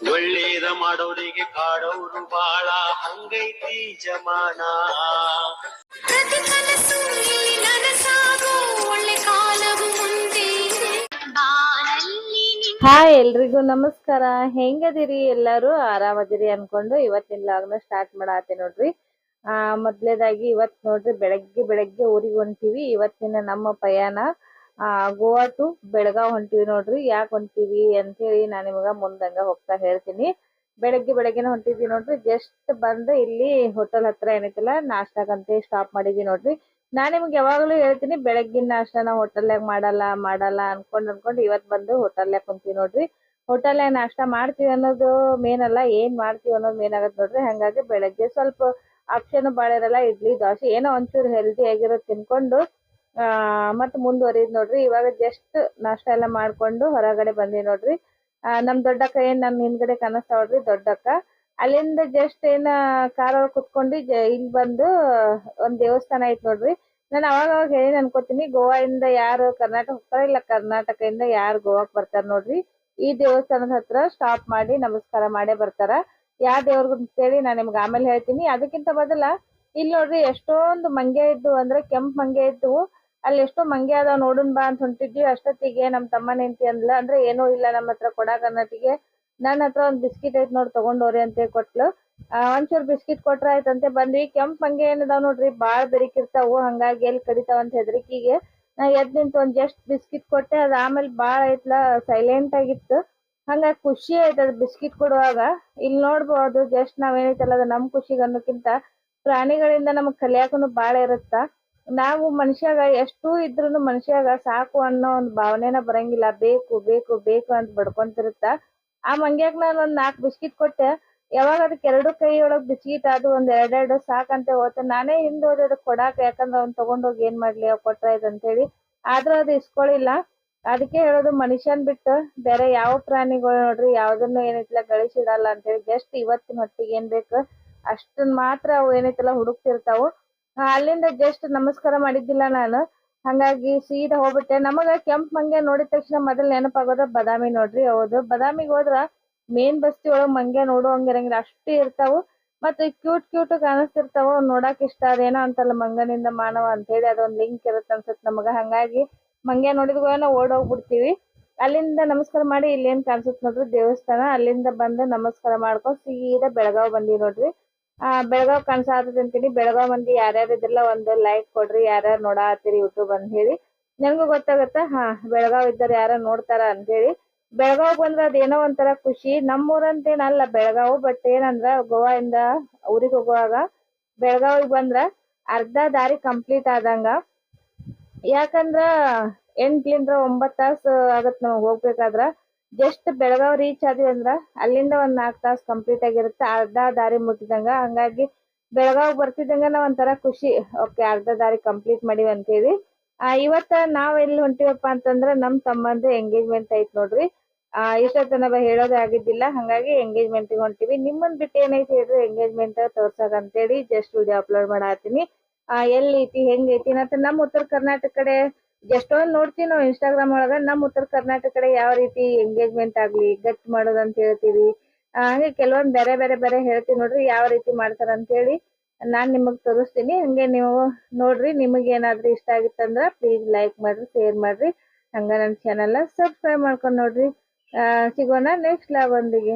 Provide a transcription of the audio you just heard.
ಒಳ್ಳೇದ ಮಾಡೋರಿಗೆ ಕಾಡೋರು ಬಾಳ ಹಂಗೈತಿ ಜಮಾನ. ಹಾ ಇಲ್ಲಿ ನನಸಾಗೋ ಒಳ್ಳೆ ಕಾಲವು ಮುಂದೆ ಇದೆ. ಬಾಳಲ್ಲಿ ಹಾಯ್ ಎಲ್ರಿಗೂ ನಮಸ್ಕಾರ. ಹೆಂಗದಿರಿ? ಎಲ್ಲರೂ ಆರಾಮದಿರಿ ಅನ್ಕೊಂಡು ಇವತ್ತಿನ ಲಾಗ್ನ ಸ್ಟಾರ್ಟ್ ಮಾಡಾತೆ ನೋಡ್ರಿ. ಆ ಮೊದ್ಲೇದಾಗಿ ಇವತ್ ನೋಡ್ರಿ ಬೆಳಗ್ಗೆ ಬೆಳಗ್ಗೆ ಊರಿಗೆ ಹೊಂಟಿವಿ. ಇವತ್ತಿನ ನಮ್ಮ ಪಯಣ ಆ, ಗೋವಾ ಟು ಬೆಳಗಾವ್ ಹೊಂಟಿವಿ ನೋಡ್ರಿ. ಯಾಕೆ ಹೊಂಟಿವಿ ಅಂತ ಹೇಳಿ ನಾನು ನಿಮಗ ಮುಂದಂಗ ಹೋಗ್ತಾ ಹೇಳ್ತೀನಿ. ಬೆಳಗ್ಗೆ ಬೆಳಗ್ಗೆನೆ ಹೊಂಟಿದ್ವಿ ನೋಡ್ರಿ. ಜಸ್ಟ್ ಬಂದು ಇಲ್ಲಿ ಹೋಟೆಲ್ ಹತ್ರ ಏನೈತಿಲ್ಲ ನಾಷ್ಟಕ್ಕಂತ ಸ್ಟಾಪ್ ಮಾಡಿದ್ವಿ ನೋಡ್ರಿ. ನಾ ನಿಮ್ಗೆ ಯಾವಾಗಲೂ ಹೇಳ್ತೀನಿ, ಬೆಳಗ್ಗಿನ ನಾಷ್ಟಾನ ಹೋಟೆಲ್ ಹೋಟೆಲ್ನಾಗ ಮಾಡಲ್ಲ ಮಾಡಲ್ಲ ಅನ್ಕೊಂಡ್ ಅನ್ಕೊಂಡ್ ಇವತ್ ಬಂದು ಹೋಟೆಲ್ನಾಗ ಕುಂತೀವಿ ನೋಡ್ರಿ. ಹೋಟೆಲ್ನಾಗ ನಾಷ್ಟ ಮಾಡ್ತೀವಿ ಅನ್ನೋದು ಮೇನ್ ಅಲ್ಲ, ಏನ್ ಮಾಡ್ತೀವಿ ಅನ್ನೋದು ಮೇನ್ ಆಗತ್ ನೋಡ್ರಿ. ಹಂಗಾಗಿ ಬೆಳಗ್ಗೆ ಸ್ವಲ್ಪ ಆಪ್ಷನ್ ಬಾಳ ಇರಲ್ಲ ಇಡ್ಲಿ, ದೋಸೆ ಏನೋ ಒಂಚೂರು ಹೆಲ್ದಿ ಆಗಿರೋದ್ ತಿನ್ಕೊಂಡು ಮತ್ ಮುಂದುವರಿದ್ ನೋಡ್ರಿ. ಇವಾಗ ಜಸ್ಟ್ ನಾಷ್ಟ ಎಲ್ಲ ಮಾಡ್ಕೊಂಡು ಹೊರಗಡೆ ಬಂದಿ ನೋಡ್ರಿ. ನಮ್ ದೊಡ್ಡಕ್ಕ ಏನ್ ನಮ್ ಹಿಂದ್ಗಡೆ ಕಾಣಿಸ್ತಾ ನೋಡ್ರಿ, ದೊಡ್ಡಕ್ಕ. ಅಲ್ಲಿಂದ ಜಸ್ಟ್ ಏನ ಒಳಗ್ ಕುತ್ಕೊಂಡು ಇಲ್ಲಿ ಬಂದು ಒಂದ್ ದೇವಸ್ಥಾನ ಐತ್ ನೋಡ್ರಿ. ನಾನ್ ಅವಾಗ ಅವಾಗ ಹೇಳಿ ಅನ್ಕೋತೀನಿ ಗೋವಾ ಇಂದ ಯಾರು ಕರ್ನಾಟಕ ಹೋಗ್ತಾರ ಇಲ್ಲ ಕರ್ನಾಟಕದಿಂದ ಯಾರು ಗೋವಾಕ್ ಬರ್ತಾರ ನೋಡ್ರಿ. ಈ ದೇವಸ್ಥಾನದ ಹತ್ರ ಸ್ಟಾಪ್ ಮಾಡಿ ನಮಸ್ಕಾರ ಮಾಡೇ ಬರ್ತಾರ. ಯಾವ ದೇವ್ರಿಗೂ ಅಂತೇಳಿ ನಾನು ನಿಮ್ಗೆ ಆಮೇಲೆ ಹೇಳ್ತೀನಿ. ಅದಕ್ಕಿಂತ ಮೊದಲ ಇಲ್ಲಿ ನೋಡ್ರಿ ಎಷ್ಟೊಂದು ಮಂಗೆ ಇದ್ವು ಅಂದ್ರೆ ಕೆಂಪ್ ಮಂಗೆ ಇದ್ದು ಅಲ್ಲಿ ಎಷ್ಟೋ ಮಂಗೆ ಅದ ನೋಡುನ್ ಬಾ ಅಂತ ಹೊಂಟಿದ್ವಿ. ಅಷ್ಟೊತ್ತಿಗೆ ನಮ್ ತಮ್ಮ ಹೆಂಡತಿ ಅಂದ್ಲ, ಅಂದ್ರೆ ಏನೂ ಇಲ್ಲ ನಮ್ಮ ಹತ್ರ ಕೊಡಾಕ ಅನ್ನಟಿಗೆ ನನ್ನ ಹತ್ರ ಒಂದ್ ಬಿಸ್ಕಿಟ್ ಐತ್ ನೋಡ್, ತಗೊಂಡೋರಿ ಅಂತ ಕೊಟ್ಲು. ಒಂಚೂರ್ ಬಿಸ್ಕಿಟ್ ಕೊಟ್ರ ಆಯ್ತಂತೆ ಬಂದ್ವಿ. ಕೆಂಪ್ ಮಂಗೆ ಏನದಾವ್ ನೋಡ್ರಿ, ಬಾಳ್ ಬೆರಿಕಿರ್ತಾವು, ಹಂಗಾಗಿ ಎಲ್ಲಿ ಕಡಿತಾವ ಅಂತ ಹೆದರಿಕಿಗೆ. ನಾ ಎದ್ ನಿಂತ ಒಂದ್ ಜಸ್ಟ್ ಬಿಸ್ಕಿಟ್ ಕೊಟ್ಟೆ, ಅದ್ ಆಮೇಲೆ ಬಾಳ ಐತ್ಲ ಸೈಲೆಂಟ್ ಆಗಿತ್ತು. ಹಂಗಾಗಿ ಖುಷಿ ಆಯ್ತು ಅದ್ ಬಿಸ್ಕಿಟ್ ಕೊಡುವಾಗ. ಇಲ್ಲಿ ನೋಡ್ಬೋದು, ಜಸ್ಟ್ ನಾವೇನೈತಲ್ಲ ಅದು ನಮ್ ಖುಷಿಗೆ ಅನ್ನೋಕ್ಕಿಂತ ಪ್ರಾಣಿಗಳಿಂದ ನಮಗ್ ಕಲಿಯಾಕನು ಬಾಳ ಇರುತ್ತ. ನಾವು ಮನುಷ್ಯಾಗ ಎಷ್ಟು ಇದ್ರೂನು ಮನುಷ್ಯಾಗ ಸಾಕು ಅನ್ನೋ ಒಂದ್ ಭಾವನೆನ ಬರಂಗಿಲ್ಲ. ಬೇಕು ಬೇಕು ಬೇಕು ಅಂತ ಬಡ್ಕೊಂತಿರುತ್ತ. ಆ ಮಂಗ್ಯಾಗ ನಾನು ಒಂದ್ ನಾಲ್ಕು ಬಿಸ್ಕಿಟ್ ಕೊಟ್ಟೆ. ಯಾವಾಗ ಅದಕ್ಕೆ ಎರಡು ಕೈ ಒಳಗ್ ಬಿಸ್ಕಿಟ್ ಅದು ಒಂದ್ ಎರಡೆರಡು ಸಾಕಂತ ಹೋತೆ ನಾನೇ ಹಿಂದ್ ಹೋದೆ ಅದಕ್ಕೆ ಕೊಡಾಕ ಯಾಕಂದ್ರ ಅವ್ನ್ ತಗೊಂಡೋಗಿ ಏನ್ ಮಾಡ್ಲಿ, ಅವ್ ಕೊಟ್ರ ಅಂತ ಹೇಳಿ ಆದ್ರೂ ಅದು ಇಸ್ಕೊಳಿಲ್ಲ. ಅದಕ್ಕೆ ಹೇಳೋದು ಮನುಷ್ಯನ್ ಬಿಟ್ಟು ಬೇರೆ ಯಾವ ಪ್ರಾಣಿಗಳು ನೋಡ್ರಿ, ಯಾವ್ದನ್ನು ಏನೈತಿಲ್ಲ ಗಳಿಸಿಡಲ್ಲ ಅಂತೇಳಿ. ಜಸ್ಟ್ ಇವತ್ತಿನ ಹೊತ್ತಿಗೆ ಏನ್ ಬೇಕು ಅಷ್ಟನ್ ಮಾತ್ರ ಅವು ಏನೈತಿಲ್ಲ ಹುಡುಕ್ತಿರ್ತಾವು. ಅಲ್ಲಿಂದ ಜಸ್ಟ್ ನಮಸ್ಕಾರ ಮಾಡಿದ್ದಿಲ್ಲ ನಾನು. ಹಂಗಾಗಿ ಸೀದಾ ಹೋಗ್ಬಿಟ್ಟೆ. ನಮಗ ಕೆಂಪ್ ಮಂಗೆ ನೋಡಿದ ತಕ್ಷಣ ಮೊದಲ್ ನೆನಪಾಗೋದ ಬದಾಮಿ ನೋಡ್ರಿ. ಹೌದು, ಬಾದಾಮಿಗ್ ಹೋದ್ರ ಮೇನ್ ಬಸ್ತಿ ಒಳಗ್ ಮಂಗೆ ನೋಡುವಂಗಿರಂಗಿಲ್ಲ ಅಷ್ಟು ಇರ್ತಾವು ಮತ್ತೆ ಕ್ಯೂಟ್ ಕ್ಯೂಟ್ ಕಾಣಿಸ್ತಿರ್ತಾವ. ನೋಡಾಕ್ ಇಷ್ಟ ಅದೇನೋ ಅಂತಲ್ಲ ಮಂಗನಿಂದ ಮಾನವ ಅಂತ ಹೇಳಿ ಅದೊಂದ್ ಲಿಂಕ್ ಇರುತ್ತೆ ಅನ್ಸುತ್ತೆ ನಮಗ. ಹಂಗಾಗಿ ಮಂಗೆ ನೋಡಿದ್ ನಾವು ಓಡ್ ಹೋಗ್ಬಿಡ್ತೀವಿ. ಅಲ್ಲಿಂದ ನಮಸ್ಕಾರ ಮಾಡಿ ಇಲ್ಲೇನ್ ಕಾಣಿಸುತ್ತೆ ನೋಡ್ರಿ ದೇವಸ್ಥಾನ. ಅಲ್ಲಿಂದ ಬಂದು ನಮಸ್ಕಾರ ಮಾಡ್ಕೊಂಡ್ ಸೀದಾ ಬೆಳಗಾವ್ ಬಂದಿವಿ ನೋಡ್ರಿ. ಆ, ಬೆಳಗಾವ್ ಕಾಣಿಸಾತದ ಅಂತೀನಿ. ಬೆಳಗಾವ್ ಮಂದಿ ಯಾರ್ಯಾರು ಇದ್ರಲ್ಲ ಒಂದು ಲೈಕ್ ಕೊಡ್ರಿ, ಯಾರ್ಯಾರು ನೋಡಾತೀರಿ ಯೂಟ್ಯೂಬ್ ಅಂತ ಹೇಳಿ. ನನಗೂ ಗೊತ್ತಾಗತ್ತ? ಹಾ, ಬೆಳಗಾವ್ ಇದ್ದಾರ ಯಾರ ನೋಡ್ತಾರ ಅಂತ ಹೇಳಿ. ಬೆಳಗಾವ್ ಬಂದ್ರ ಅದೇನೋ ಒಂಥರ ಖುಷಿ. ನಮ್ಮೂರಂತೇನಲ್ಲ ಬೆಳಗಾವ್ ಬಟ್ ಏನಂದ್ರ ಗೋವಾ ಇಂದ ಊರಿಗೆ ಹೋಗುವಾಗ ಬೆಳಗಾವಿಗೆ ಬಂದ್ರ ಅರ್ಧ ದಾರಿ ಕಂಪ್ಲೀಟ್ ಆದಂಗ. ಯಾಕಂದ್ರ ಎಂಟ್ಲಿಂದ್ರ ಒಂಬತ್ ತಾಸು ಆಗತ್ ನಮಗ್ ಹೋಗ್ಬೇಕಾದ್ರ. ಜಸ್ಟ್ ಬೆಳಗಾವ್ ರೀಚ್ ಆದ್ವಿ ಅಂದ್ರ ಅಲ್ಲಿಂದ ಒಂದ್ ನಾಕ್ ತಾಸ್ ಕಂಪ್ಲೀಟ್ ಆಗಿರುತ್ತೆ. ಅರ್ಧ ದಾರಿ ಮುಟ್ಟಿದಂಗ. ಹಂಗಾಗಿ ಬೆಳಗಾವ್ ಬರ್ತಿದ್ದಂಗ ನಾವ್ ಒಂಥರ ಖುಷಿ. ಓಕೆ, ಅರ್ಧ ದಾರಿ ಕಂಪ್ಲೀಟ್ ಮಾಡಿವಿ ಅಂತೇಳಿ ಆ, ಇವತ್ತ ನಾವ್ ಎಲ್ಲಿ ಹೊಂಟಿವಪ್ಪ ಅಂತಂದ್ರ ನಮ್ ತಮ್ಮಂದು ಎಂಗೇಜ್ಮೆಂಟ್ ಐತ್ ನೋಡ್ರಿ. ಆ ಇಷ್ಟೊತ್ತನ ಹೇಳೋದೇ ಆಗಿದ್ದಿಲ್ಲ. ಹಂಗಾಗಿ ಎಂಗೇಜ್ಮೆಂಟ್ ಹೊಂಟಿವಿ. ನಿಮ್ಮನ್ ಬಿಟ್ಟು ಏನೈತಿ ಹೇಳ್ರಿ? ಎಂಗೇಜ್ಮೆಂಟ್ ತೋರ್ಸಾಗ ಅಂತೇಳಿ ಜಸ್ಟ್ ವಿಡಿಯೋ ಅಪ್ಲೋಡ್ ಮಾಡಾತೀನಿ ಆ, ಎಲ್ಲಿ ಐತಿ, ಹೆಂಗ್ ಐತಿ? ನಮ್ ಉತ್ತರ ಕರ್ನಾಟಕ ಕಡೆ ಎಷ್ಟೊಂದ್ ನೋಡ್ತೀವಿ ನಾವು ಇನ್ಸ್ಟಾಗ್ರಾಮ್ ಒಳಗ, ನಮ್ ಉತ್ತರ ಕರ್ನಾಟಕ ಕಡೆ ಯಾವ ರೀತಿ ಎಂಗೇಜ್ಮೆಂಟ್ ಆಗ್ಲಿ ಗಟ್ ಮಾಡೋದಂತ ಹೇಳ್ತೀವಿ. ಹಂಗೆ ಕೆಲವೊಂದ್ ಬೇರೆ ಬೇರೆ ಬೇರೆ ಹೇಳ್ತೀವಿ ನೋಡ್ರಿ ಯಾವ ರೀತಿ ಮಾಡ್ತಾರ ಅಂತ ಹೇಳಿ ನಾನ್ ನಿಮಗ್ ತೋರಿಸ್ತೀನಿ. ಹಂಗೆ ನೀವು ನೋಡ್ರಿ ನಿಮಗ್ ಏನಾದ್ರೂ ಇಷ್ಟ ಆಗಿತ್ತಂದ್ರ ಪ್ಲೀಸ್ ಲೈಕ್ ಮಾಡ್ರಿ ಶೇರ್ ಮಾಡ್ರಿ. ಹಂಗ ನನ್ನ ಚಾನೆಲ್ ಸಬ್ಸ್ಕ್ರೈಬ್ ಮಾಡ್ಕೊಂಡ್ ನೋಡ್ರಿ. ಸಿಗೋಣ ನೆಕ್ಸ್ಟ್ ಲಾಭ ಒಂದಿಗೆ.